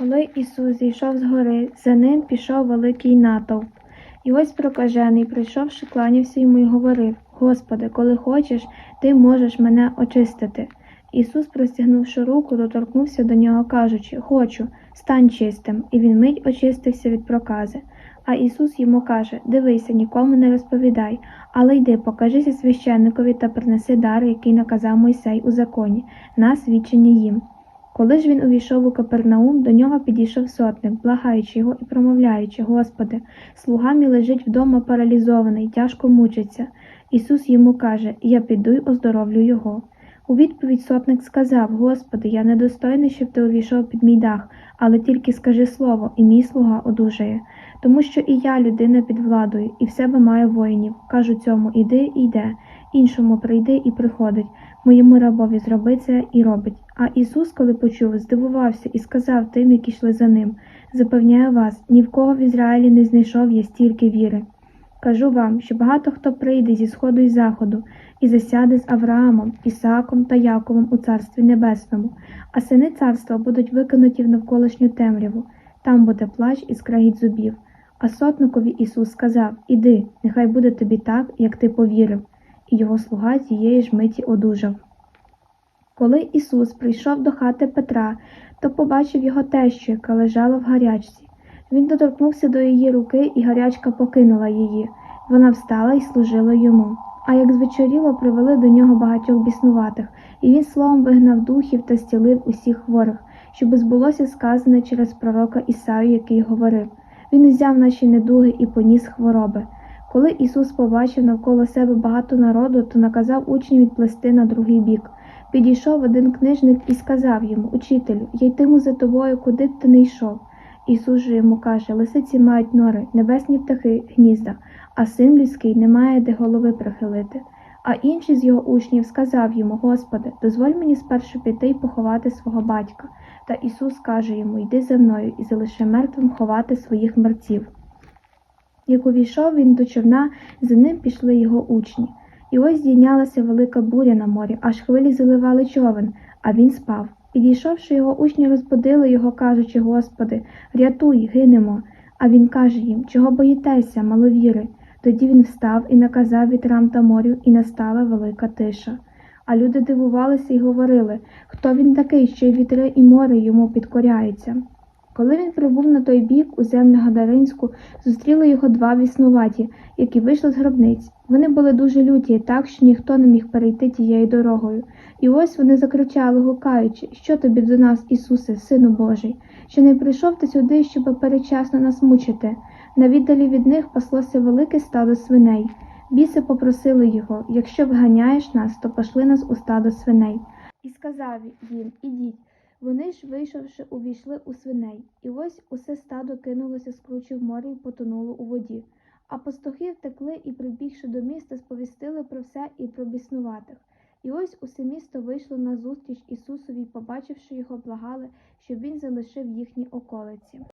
Коли Ісус зійшов з гори, за ним пішов великий натовп. І ось прокажений, прийшовши, кланявся йому й говорив: Господи, коли хочеш, ти можеш мене очистити. Ісус, простягнувши руку, доторкнувся до нього, кажучи: Хочу, стань чистим. І він мить очистився від прокази. А Ісус йому каже: Дивися, нікому не розповідай, але йди, покажися священникові та принеси дар, який наказав Мойсей у законі, на свідчення їм. Коли ж він увійшов у Капернаум, до нього підійшов сотник, благаючи його і промовляючи, Господи, слуга мій лежить вдома паралізований, тяжко мучиться. Ісус йому каже, Я піду й оздоровлю його. У відповідь сотник сказав, Господи, я недостойний, щоб ти увійшов під мій дах, але тільки скажи слово, і мій слуга одужає. Тому що і я людина під владою, і в себе маю воїнів. Кажу цьому іди і йде, іншому прийди і приходить, моєму рабові зроби це і робить. А Ісус, коли почув, здивувався і сказав тим, які йшли за ним: Запевняю вас, ні в кого в Ізраїлі не знайшов я стільки віри. Кажу вам, що багато хто прийде зі сходу і заходу, і засяде з Авраамом, Ісааком та Яковом у Царстві Небесному, а сини царства будуть викинуті в навколишню темряву, там буде плач і скрегіт зубів. А сотникові Ісус сказав: Іди, нехай буде тобі так, як ти повірив, і його слуга тієї ж миті одужав. Коли Ісус прийшов до хати Петра, то побачив його тещу, яка лежала в гарячці. Він доторкнувся до її руки, і гарячка покинула її. Вона встала і служила йому. А як звечоріло, привели до нього багатьох біснуватих, і він словом вигнав духів та зцілив усіх хворих, щоби збулося сказане через пророка Ісаю, який говорив Він узяв наші недуги і поніс хвороби. Коли Ісус побачив навколо себе багато народу, то наказав учням відплести на другий бік. Підійшов один книжник і сказав йому Учителю, я йтиму за тобою, куди б ти не йшов. Ісус же йому каже, лисиці мають нори, небесні птахи, гнізда, а син людський не має де голови прихилити. А інший з його учнів сказав йому, Господи, дозволь мені спершу піти й поховати свого батька. Та Ісус каже йому, йди за мною і залиши мертвим ховати своїх мерців. Як увійшов він до човна, за ним пішли його учні. І ось здійнялася велика буря на морі, аж хвилі заливали човен, а він спав. Підійшовши його учні, розбудили його, кажучи, Господи, рятуй, гинемо. А він каже їм, чого боїтеся, маловіри. Тоді він встав і наказав вітрам та морю, і настала велика тиша. А люди дивувалися і говорили, хто він такий, що й вітри і море йому підкоряються. Коли він прибув на той бік, у землю Гадаринську, зустріли його два віснуваті, які вийшли з гробниць. Вони були дуже люті, так що ніхто не міг перейти тією дорогою. І ось вони закричали, гукаючи, що тобі до нас, Ісусе, Сину Божий, що не прийшов ти сюди, щоб перечасно нас мучити. На віддалі від них паслося велике стадо свиней. Біси попросили його якщо виганяєш нас, то пошли нас у стадо свиней. І сказав їм Ідіть. Вони ж, вийшовши, увійшли у свиней, і ось усе стадо кинулося з кручі в морі і потонуло у воді. А пастухи втекли і, прибігши до міста, сповістили про все і про біснуватих. І ось усе місто вийшло на зустріч Ісусові, побачивши його, благали, щоб він залишив їхні околиці.